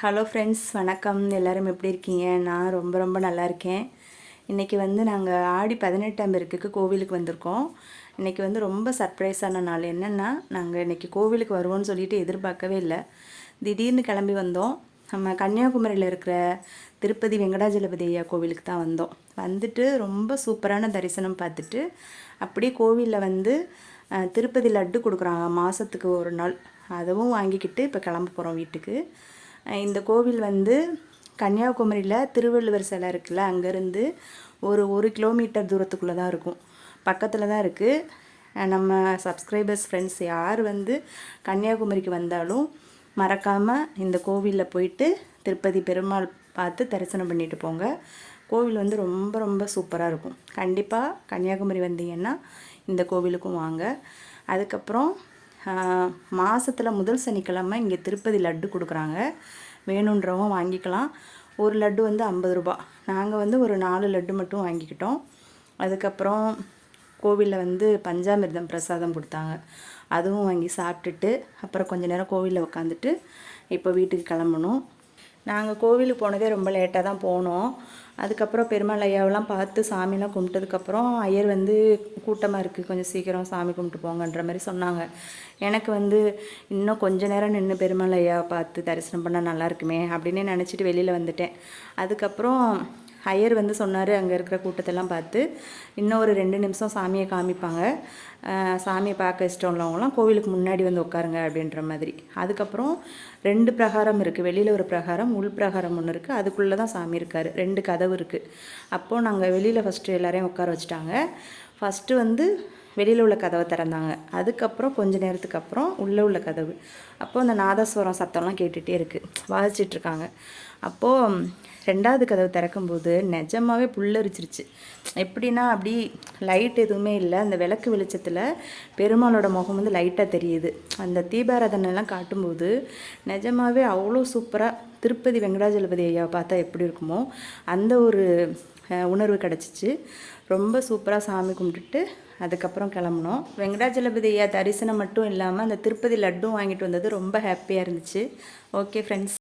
Hello friends வணக்கம். எல்லாரும் எப்படி இருக்கீங்க? நான் ரொம்ப ரொம்ப நல்லா இருக்கேன். இன்றைக்கி வந்து நாங்கள் ஆடி பதினெட்டாம் பேருக்குக்கு கோவிலுக்கு வந்திருக்கோம். இன்றைக்கி வந்து ரொம்ப சர்ப்ரைஸான நாள். என்னென்னா நாங்கள் இன்றைக்கி கோவிலுக்கு வருவோம்னு சொல்லிட்டு எதிர்பார்க்கவே இல்லை. திடீர்னு கிளம்பி வந்தோம். நம்ம கன்னியாகுமரியில் இருக்கிற திருப்பதி வெங்கடாஜலபதி ஐயா கோவிலுக்கு தான் வந்தோம். வந்துட்டு ரொம்ப சூப்பரான தரிசனம் பார்த்துட்டு அப்படியே கோவிலில் வந்து திருப்பதி லட்டு கொடுக்குறாங்க. மாதத்துக்கு ஒரு நாள். அதுவும் வாங்கிக்கிட்டு இப்போ கிளம்ப போகிறோம் வீட்டுக்கு. இந்த கோவில் வந்து கன்னியாகுமரியில் திருவள்ளுவர் சிலை இருக்குல்ல அங்கேருந்து ஒரு ஒரு கிலோமீட்டர் தூரத்துக்குள்ளே தான் இருக்கும். பக்கத்தில் தான் இருக்குது நம்ம சப்ஸ்கிரைபர்ஸ் ஃப்ரெண்ட்ஸ் யார் வந்து கன்னியாகுமரிக்கு வந்தாலும் மறக்காமல் இந்த கோவிலில் போயிட்டு திருப்பதி பெருமாள் பார்த்து தரிசனம் பண்ணிட்டு போங்க. கோவில் வந்து ரொம்ப ரொம்ப சூப்பராக இருக்கும். கண்டிப்பாக கன்னியாகுமரி வந்தீங்கன்னா இந்த கோவிலுக்கும் வாங்க. அதுக்கப்புறம் மாதத்தில் முதல் சனிக்கிழமை இங்கே திருப்பதி லட்டு கொடுக்குறாங்க. வேணுன்றவங்க வாங்கிக்கலாம். ஒரு லட்டு வந்து ஐம்பது ரூபா. நாங்கள் வந்து ஒரு நாலு லட்டு மட்டும் வாங்கிக்கிட்டோம். அதுக்கப்புறம் கோவிலில் வந்து பஞ்சாமிர்தம் பிரசாதம் கொடுத்தாங்க. அதுவும் வாங்கி சாப்பிட்டுட்டு அப்புறம் கொஞ்ச நேரம் கோவிலில் உட்காந்துட்டு இப்போ வீட்டுக்கு கிளம்பணும். நாங்கள் கோவிலுக்கு போனதே ரொம்ப லேட்டாக தான் போனோம். அதுக்கப்புறம் பெருமாள் ஐயாவெல்லாம் பார்த்து சாமிலாம் கும்பிட்டதுக்கப்புறம் ஐயர் வந்து கூட்டமாக இருக்குது கொஞ்சம் சீக்கிரம் சாமி கும்பிட்டு போங்கன்ற மாதிரி சொன்னாங்க. எனக்கு வந்து இன்னும் கொஞ்ச நேரம் நின்று பெருமாள் ஐயாவை பார்த்து தரிசனம் பண்ணால் நல்லா இருக்குமே அப்படின்னே நினச்சிட்டு வெளியில் வந்துட்டேன். அதுக்கப்புறம் ஐயர் வந்து சொன்னார் அங்கே இருக்கிற கூட்டத்தெல்லாம் பார்த்து. இன்னும் ஒரு ரெண்டு நிமிஷம் சாமியை காமிப்பாங்க. சாமியை பார்க்க இஷ்டம் உள்ளவங்களாம் கோவிலுக்கு முன்னாடி வந்து உட்காருங்க அப்படின்ற மாதிரி. அதுக்கப்புறம் ரெண்டு பிரகாரம் இருக்குது வெளியில் ஒரு பிரகாரம் உள் பிரகாரம் ஒன்று இருக்குது அதுக்குள்ளே தான் சாமி இருக்கார். ரெண்டு கதவு இருக்குது அப்போது நாங்கள் வெளியில் ஃபஸ்ட்டு எல்லாரையும் உட்கார வச்சுட்டாங்க. ஃபஸ்ட்டு வந்து வெளியில் உள்ள கதவை திறந்தாங்க. அதுக்கப்புறம் கொஞ்ச நேரத்துக்கு அப்புறம் உள்ளே உள்ள கதவு. அப்போது அந்த நாதஸ்வரம் சத்தம்லாம் கேட்டுகிட்டே இருக்குது வாசிச்சிட்ருக்காங்க அப்போது ரெண்டாவது கதவு திறக்கும்போது நிஜமாகவே புல்லரிச்சிருச்சு. எப்படின்னா அப்படி லைட் எதுவுமே இல்லை. அந்த விளக்கு வெளிச்சத்தில் பெருமாளோட முகம் வந்து லைட்டாக தெரியுது. அந்த தீபாராதனைலாம் காட்டும்போது நிஜமாகவே அவ்வளோ சூப்பராக திருப்பதி வெங்கடாஜலபதி ஐயாவை பார்த்தா எப்படி இருக்குமோ அந்த ஒரு உணர்வு கிடச்சிச்சு. ரொம்ப சூப்பராக சாமி கும்பிட்டுட்டு அதுக்கப்புறம் கிளம்புனோம். வெங்கடாஜலபதி ஐயா தரிசனம் மட்டும் இல்லாமல் அந்த திருப்பதி லட்டும் வாங்கிட்டு வந்தது ரொம்ப ஹாப்பியாக இருந்துச்சு. Okay friends